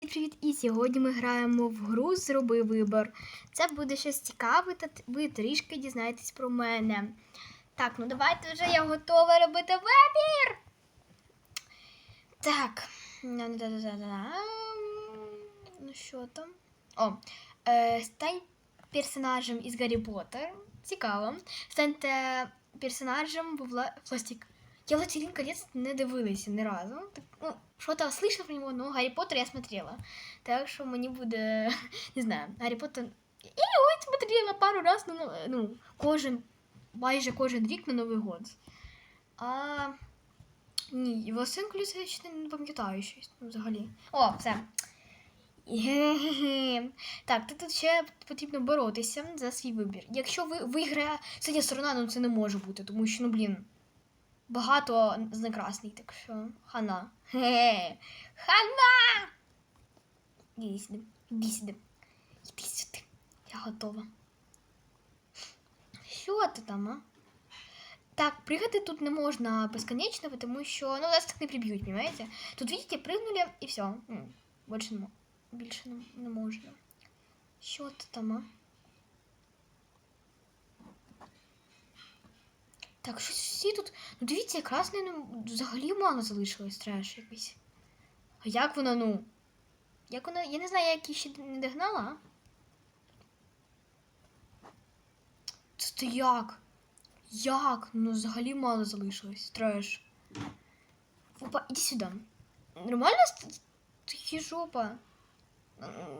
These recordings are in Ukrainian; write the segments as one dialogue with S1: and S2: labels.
S1: Привіт! І сьогодні ми граємо в гру Зроби вибор. Це буде щось цікаве, та ви трішки дізнаєтесь про мене. Так, ну давайте вже я готова робити вибір. Так. Ну що там? О, е, стань персонажем із Гаррі Поттер. Цікаво. Станьте персонажем в вла... Я «Властелин колец не дивилася ні разу. Так, ну, що-то слышала про нього, но Гаррі Поттер я смотрела. Так що мені буде, не знаю, Гаррі Поттер. Я його смотрела пару раз, ну, ну, кожен, майже кожен рік на Новий год. А ні, «Властелин колец я ще не пам'ятаю щось ну, взагалі. О, все. Так, тут ще потрібно боротися за свій вибір. Якщо ви виграє синя сторона, ну це не може бути, тому що, ну блін, багато з некрасний, так що хана. Хе-хе. Хана! Іди сюди, іди сюди. Я готова. Що ти там, а? Так, прыгати тут не можна безконечно, тому що ну, нас так не приб'ють, понимаете? Тут, видите, прыгнули і все. Більше не, більше не, не там, а? Так, щось всі тут. Ну дивіться, красний ну, взагалі мало залишилось треш якийсь. А як вона, ну? Як вона. Я не знаю, як її ще не догнала? Це ти як? Як? Ну взагалі мало залишилось. Треш. Опа, іди сюди. Нормально ст- жопа?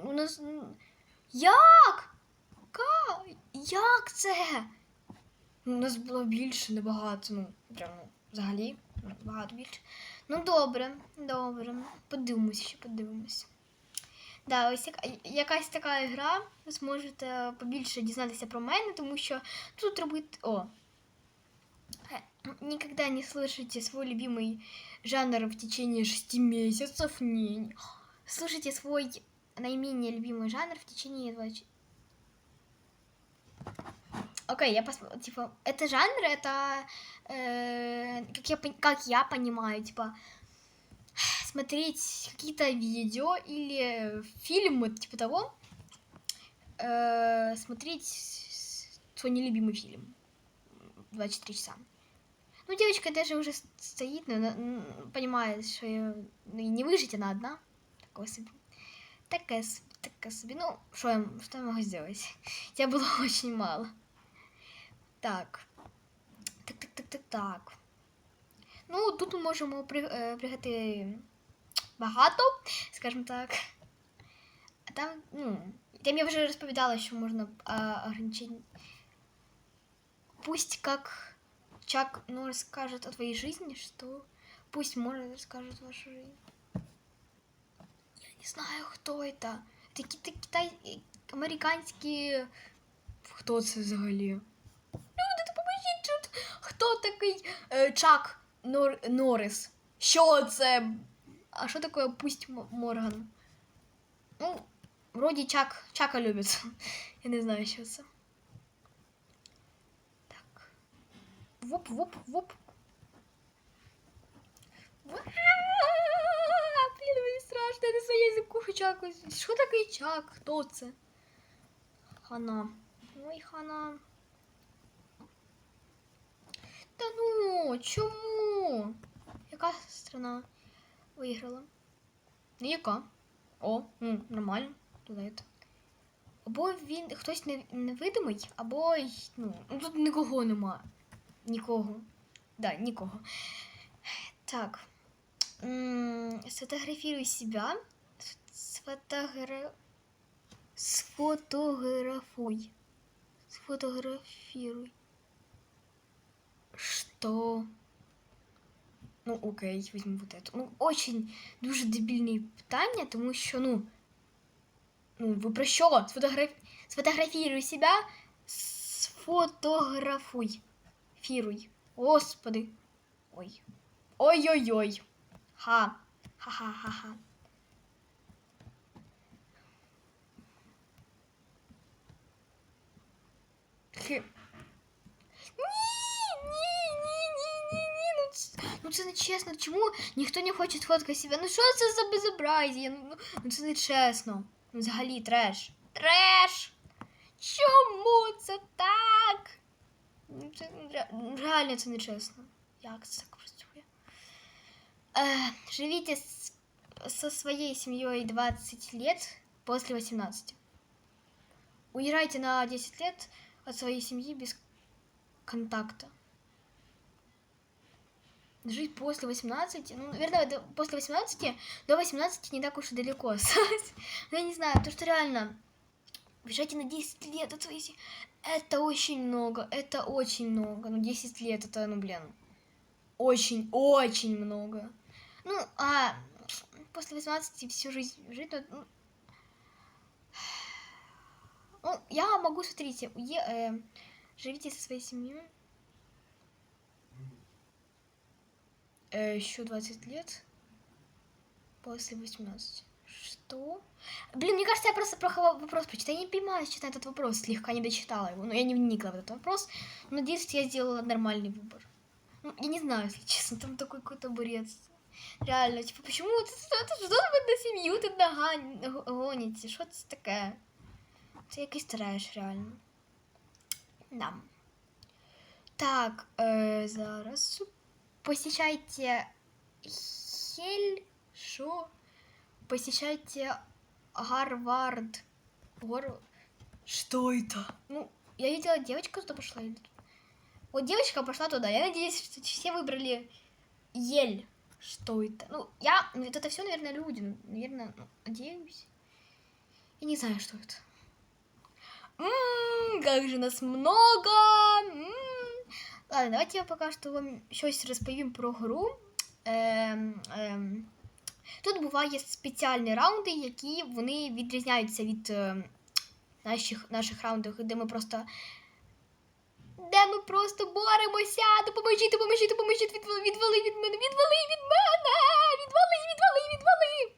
S1: У нас. Як? Ка? Як це? Ну, У нас було більше, набагато. Ну, прям ну, взагалі, набагато більше. Ну, добре, добре. Подивимось, ще подивимось. Да, ось яка, якась така гра. Ви зможете побільше дізнатися про мене, тому що тут робити. О. Э, Никогда не слышите свой любимый жанр в течение шести месяцев. Не. не. Слушайте свой наименее любимый жанр в течение 20... Окей, я посмотрю, типа, это жанр, это, э, как, я, как я понимаю, типа, смотреть какие-то видео или фильмы, типа того, э, смотреть свой нелюбимый фильм 24 часа. Ну, девочка даже уже стоит, но м, понимает, что её, ну, и не выжить она одна. Такое себе. Такая, такая себе. Ну, что я, что я могу сделать? Тебя было очень мало. Так. Так, так, так, так, так. Ну, тут ми можемо при, е, пригати багато, скажімо так. А там, ну, там я вже розповідала, що можна а, ограничень. Пусть как Чак Норрис скажет о твоей жизни, что пусть Моррис расскажет о вашей жизни. Я не знаю, кто это. Это какие-то китай... американські... Хто це взагалі? Такий е, Чак Нор... Норрис? Що це? А що таке пусть Морган? Ну, вроді Чак, Чака любить. Я не знаю, що це. Так. Вуп, вуп, вуп. Ва! Блін, мені страшно, я не знаю язику чаку. Що таке чак? Хто це? Хана. Ой, хана. Та ну, чому? Яка страна виграла? Ну, яка? О, ну, нормально. Туалет. Або він хтось не- невидимий, або ну, ну, тут нікого нема. Нікого. Да, нікого. Так. Сфотографируй себя. Сфотогра... Сфотографуй. Сфотографируй. Что? Ну, окей, візьму вот это. Ну, очень дуже дебільні питання, тому що, ну. Ну, ви про що? Сфотограф... Сфотографируй себя. Сфотографуй. Фіруй. Господи. Ой. Ой-ой-ой. Ха. Ха-ха-ха-ха. Хи. Ні, ні, ні, Ну, ц- Ну це не чесно. Чому ніхто не хоче фоткати себе? Ну що це за безобразие? Ну, ну, ну це не чесно. Ну, взагалі треш. Треш! Чому це так? Ну, Це ре- реально це не чесно. Як це так працює? Е, живите с, со своей семьей 20 лет после 18. Уезжайте на 10 лет от своей семьи без контакта. Жить после 18, ну, наверное, до- после 18, до 18 не так уж и далеко осталось. Ну, я не знаю, то, что реально, уезжайте на 10 лет от своей. Это очень много, это очень много. Ну, 10 лет, это, ну, блин, очень, очень много. Ну, а после 18 всю жизнь жить, ну, ну, ну, я могу, смотрите, уе- э, живите со своей семьей. Еще 20 лет после 18. Что? Блин, мне кажется, я просто плохо вопрос прочитала. Я не понимаю, честно, этот вопрос. Слегка не дочитала его. Но я не вникла в этот вопрос. Надеюсь, я сделала нормальный выбор. Ну, я не знаю, если честно, там такой какой-то бред. Реально, типа, почему ты, что, ты, что вы на семью нагань- гоните? Що це таке? Це якийсь треш, реально. Да. Так, е, зараз. Посещайте Хель. Шо? Посещайте Гарвард. Гор... Что это? Ну, я видела, девочка туда пошла. Вот девочка пошла туда. Я надеюсь, что все выбрали Ель. Что это? Ну, я... Ну, это все, наверное, люди. Наверное, ну, надеюсь. Я не знаю, что это. Ммм, как же нас много. М. Ладно, давайте я поки що вам щось розповім про гру. Ем, ем. Тут буває спеціальні раунди, які вони відрізняються від е, наших, наших раундів, де ми просто. Де ми просто боремося. Допоможіть, допоможіть, допоможіть, відвали, відвали від мене, відвали від мене! Відвали, відвали, відвали!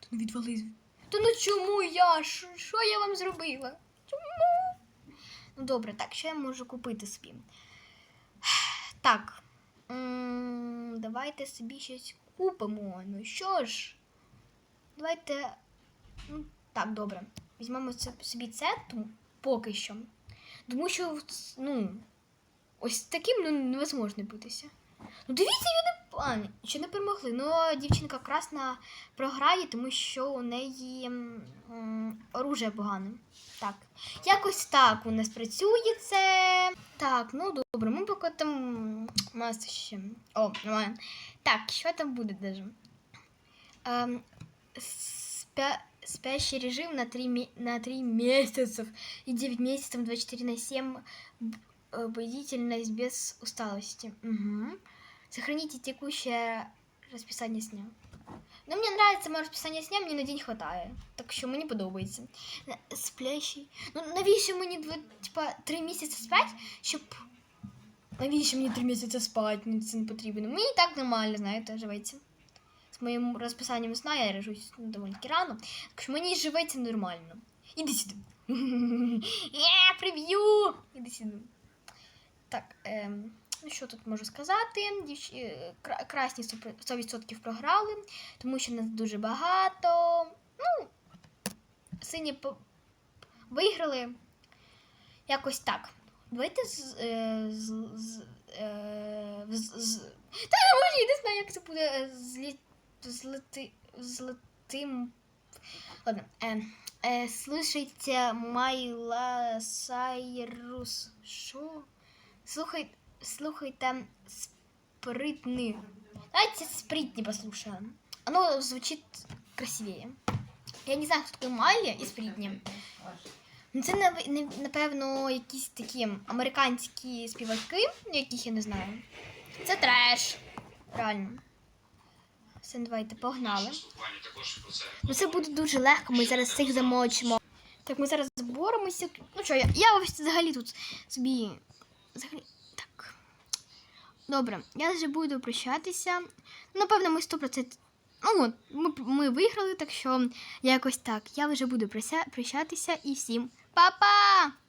S1: Та ну відвали. Та ну чому я? Що я вам зробила? Чому? Ну добре, так, що я можу купити собі? Так. Давайте собі щось купимо. Ну що ж? Давайте. Ну, так, добре. Візьмемо собі це поки що. Тому що, ну, ось таким ну, невозможно битися. Ну, дивіться, вони а, ще не перемогли. Ну, дівчинка красна програє, тому що у неї оружие погане. Так. Якось так у нас працює це. Так, ну добре, ми поки там у нас ще. О, нормально. Так, що там буде даже? Ем, спя... Спящий режим на 3, ме- на 3 месяцев и 9 месяцев 24 на 7 б- э, бдительность без усталости. Угу. Сохраните текущее расписание сна. Ну, мне нравится моє розписання сня, мені на день хватає. Так що мені подобається. Е, Сплящий. Ну, навіщо мені два, типа, три місяці спать, щоб. Навіщо мені три місяці спати? Мені це не потрібно. Мені і так нормально, знаєте, живеться. З моїм розписанням сна я режусь доволі рано. Так що мені живеться нормально. Іди сюди. Я приб'ю. Іди сюди. Так, ем, ну що тут можу сказати? Дівч... е, Красні 100% 100% програли, тому що нас дуже багато. Ну, сині по... виграли. Якось так. Давайте з. е, з, з, е, з, з... Та я може, я не знаю, як це буде е, злі... злити... Ладно. Е, е, слушайте, Майла Сайрус. Що? Слухай, слухайте спритный. Давайте спритни послушаем. Оно звучит красивее. Я не знаю, хто такий Майлі і спритні. Ну, це напевно якісь такі американські співаки, яких я не знаю. Це треш. Реально. Все, давайте, погнали. Ну це буде дуже легко, ми зараз всіх замочимо. Так, ми зараз зборемося. Ну що, я, я взагалі тут собі. Взагалі. Так. Добре, я вже буду прощатися. Ну, Напевно, ми 100%. Ну, ми, ми виграли, так що якось так. Я вже буду прощатися і всім 爸爸。